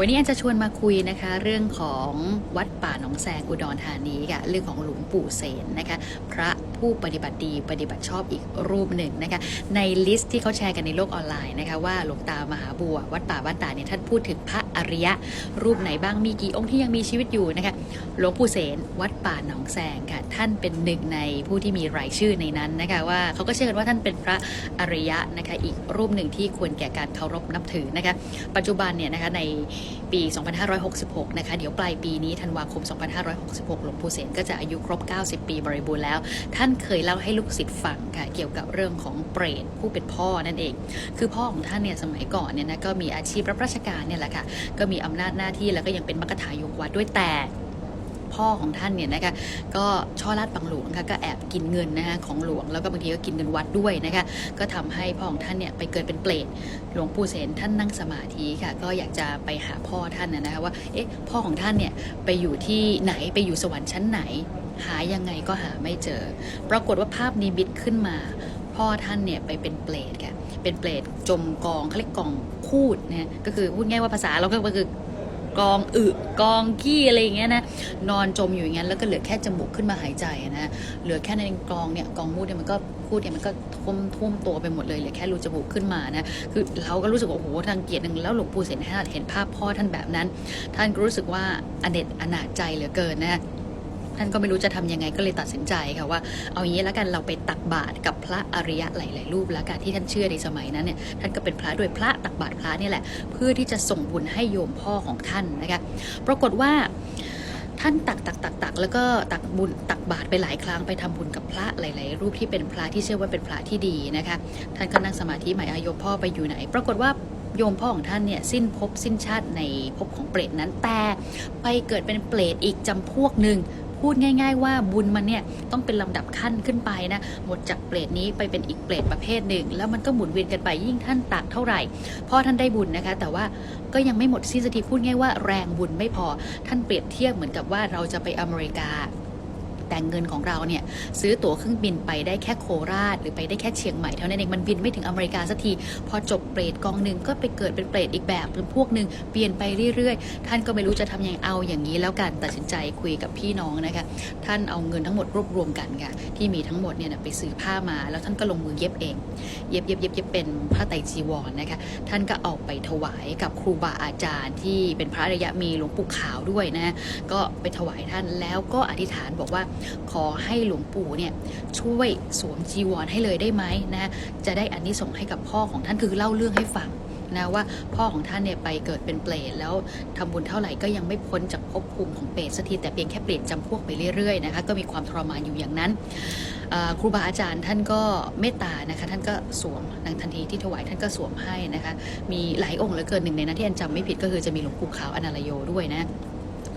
วันนี้แอนจะชวนมาคุยนะคะ เรื่องของวัดป่าหนองแซงอุดรธานีค่ะเรื่องของหลวงปู่เสนนะคะ พระผู้ปฏิบัติดีปฏิบัติชอบอีกรูปหนึ่งนะคะ ในลิสต์ที่เขาแชร์กันในโลกออนไลน์นะคะ ว่าหลวงตามหาบัว วัดป่าบ้านตาเนี่ยท่านพูดถึงพระอริยะ รูปไหนบ้างมีกี่องค์ที่ยังมีชีวิตอยู่นะคะหลวงปู่เสนวัดป่าหนองแซงค่ะ ท่านเป็นหนึ่งในผู้ที่มีรายชื่อในนั้นนะคะว่าเขาก็เชื่อกันว่าท่านเป็นพระอริยะนะคะ อีกรูปหนึ่งที่ควรแก่การเคารพนับถือนะคะ ปัจจุบันเนี่ยนะคะในปี 2566 นะคะ เดี๋ยวปลายปีนี้ธันวาคม 2566 หลวงปู่เสนก็จะอายุครบ 90 ปีบริบูรณ์แล้ว ท่านเคยเล่าให้ลูกศิษย์ฟังค่ะ เกี่ยวกับเรื่องของเปรตผู้เป็นพ่อนั่นเอง คือพ่อของท่านเนี่ยสมัยก่อนเนี่ยนะก็มีอาชีพรับราชการเนี่ยแหละค่ะ ก็มีอำนาจหน้าที่แล้วก็ยังเป็นมกถายกวัดด้วยแต่ พ่อของท่านเนี่ยนะคะก็ช่อราดบังหลวงค่ะก็แอบกินเงินนะคะของหลวงแล้วก็บางทีก็กินเงินวัดด้วยนะคะก็ทำให้พ่อของท่านเนี่ยไปเกิดเป็นเปรตหลวงปู่เสนท่านนั่งสมาธิค่ะก็อยากจะไปหาพ่อท่านนะนะคะว่าเอ๊ะพ่อของท่านเนี่ยไปอยู่ที่ไหนไปอยู่สวรรค์ชั้นไหน หายังไงก็หาไม่เจอ ปรากฏว่าภาพนิมิตขึ้นมาพ่อท่านเนี่ยไปเป็นเปรตค่ะเป็นเปรตจมกองเขาเรียกกองคูดนะก็คือพูดง่ายว่าภาษาเราก็คือ กองอึกองขี้อะไรอย่างเงี้ยนะนอนจมอยู่อย่างเงี้ยแล้วก็เหลือแค่จมูกขึ้นมาหายใจนะเหลือแค่ในกองเนี่ยกองมูดเนี่ยมันก็พูดเนี่ยมันก็ท่วมท่วมตัวไปหมดเลยเหลือแค่รูจมูกขึ้นมานะคือเราก็รู้สึกว่าโอ้โหทางเกียรติหนึ่งแล้วหลวงปู่เสนให้เห็นภาพพ่อท่านแบบนั้น ท่านก็รู้สึกว่าอเนจอนาจใจเหลือเกินนะ ท่านก็ไม่รู้จะทำยังไงก็เลยตัดสินใจค่ะว่า เอาอย่างนี้แล้วกันเราไปตักบาตรกับพระอริยะหลายๆรูปแล้วกันที่ท่านเชื่อในสมัยนั้นเนี่ยท่านก็เป็นพระด้วยพระตักบาตรพระนี่แหละ เพื่อที่จะส่งบุญให้โยมพ่อของท่านนะคะปรากฏว่าท่านตักตักตักตักแล้วก็ตักบุญตักบาตรไปหลายครั้งไปทำบุญกับพระหลาย ๆ รูปที่เป็นพระที่เชื่อว่าเป็นพระที่ดีนะคะท่านก็นั่งสมาธิหมายอาโยมพ่อไปอยู่ไหน ปรากฏว่าโยมพ่อของท่านเนี่ยสิ้นภพสิ้นชาติในภพของเปรตนั้นแต่ไปเกิดเป็นเปรตอีกจำพวกหนึ่ง พูดง่าย ๆ ว่าบุญมันเนี่ยต้องเป็นลำดับขั้นขึ้นไปนะหมดจากเปรตนี้ไปเป็นอีกเปรตประเภทหนึ่ง แล้วมันก็หมุนเวียนกันไปยิ่งท่านตักเท่าไหร่พ่อท่านได้บุญนะคะ แต่ว่าก็ยังไม่หมดสิ้นสักทีพูดง่ายว่าแรงบุญไม่พอท่านเปรียบเทียบเหมือนกับว่าเราจะไปอเมริกา แต่เงินของเราเนี่ยซื้อตั๋วเครื่องบินไปได้แค่โคราช หรือไปได้แค่เชียงใหม่เท่านั้นเองมันบินไม่ถึงอเมริกาสักที พอจบเปรตกองหนึ่งก็ไปเกิดเป็นเปรตอีกแบบเป็นพวกหนึ่งเปลี่ยนไปเรื่อยๆ ท่านก็ไม่รู้จะทำยังไงเอาอย่างนี้แล้วกันตัดสินใจคุยกับพี่น้องนะคะท่านเอาเงินทั้งหมดรวบรวมกันค่ะที่มีทั้งหมดเนี่ยไปซื้อผ้ามา แล้วท่านก็ลงมือเย็บเอง เย็บเย็บเย็บเย็บเป็นผ้าไตรจีวรนะคะท่านก็เอาไปถวายกับครูบาอาจารย์ที่เป็นพระอริยะมีหลวงปู่ขาวด้วยนะก็ไปถวายท่านแล้วก็อธิษฐานบอกว่าขอให้หลวงปู่เนี่ยช่วยสวมจีวรให้เลยได้ไหมนะจะได้อันนี้ส่งส์ให้กับพ่อของท่านคือเล่าเรื่องให้ฟังนะว่าพ่อของท่านเนี่ยไปเกิดเป็นเปรตแล้วทำบุญเท่าไหร่ก็ยังไม่พ้นจากภพภูมิของเปรตสักทีแต่เพียงแค่เปลี่ยนจำพวกไปเรื่อยๆนะคะก็มีความทรมานอยู่อย่างนั้นครูบาอาจารย์ท่านก็เมตตานะคะท่านก็สวมในทันทีที่ถวายท่านก็สวมให้นะคะมีหลายองค์เหลือเกินหนึ่งในนั้นที่อันจำไม่ผิดก็คือจะมีหลวงปู่ขาวอนาลโยด้วยนะ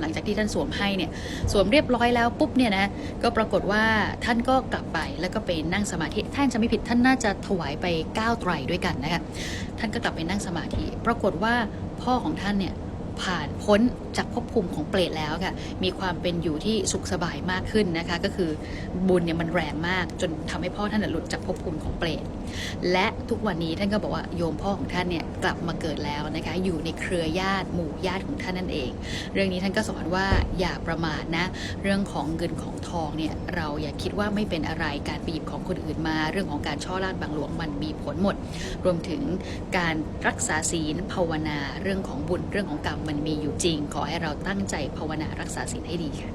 หลังจากที่ท่านสวมให้เนี่ยสวมเรียบร้อยแล้วปุ๊บเนี่ยนะก็ปรากฏว่าท่านก็กลับไปแล้วก็ไปนั่งสมาธิท่านจะไม่ผิดท่านน่าจะถวายไป9ไตรด้วยกันนะคะท่านก็กลับไปนั่งสมาธิ ปรากฏว่าพ่อของท่านเนี่ย ผ่านพ้นจากภพภูมิของเปรตแล้วค่ะมีความเป็นอยู่ที่สุขสบายมากขึ้นนะคะ ก็คือบุญเนี่ยมันแรงมากจนทำให้พ่อท่านหลุดจากภพภูมิของเปรตและทุกวันนี้ท่านก็บอกว่าโยมพ่อของท่านเนี่ยกลับมาเกิดแล้วนะคะอยู่ในเครือญาติหมู่ญาติของท่านนั่นเอง เรื่องนี้ท่านก็สอนว่าอย่าประมาทนะเรื่องของเงินของทองเนี่ยเราอย่าคิดว่าไม่เป็นอะไรการไปหยิบของคนอื่นมา เรื่องของการช่อราดบางหลวงมันมีผลหมด รวมถึงการรักษาศีลภาวนาเรื่องของบุญเรื่องของกรรมมันมีอยู่จริง ขอให้เราตั้งใจภาวนารักษาศีลให้ดีค่ะ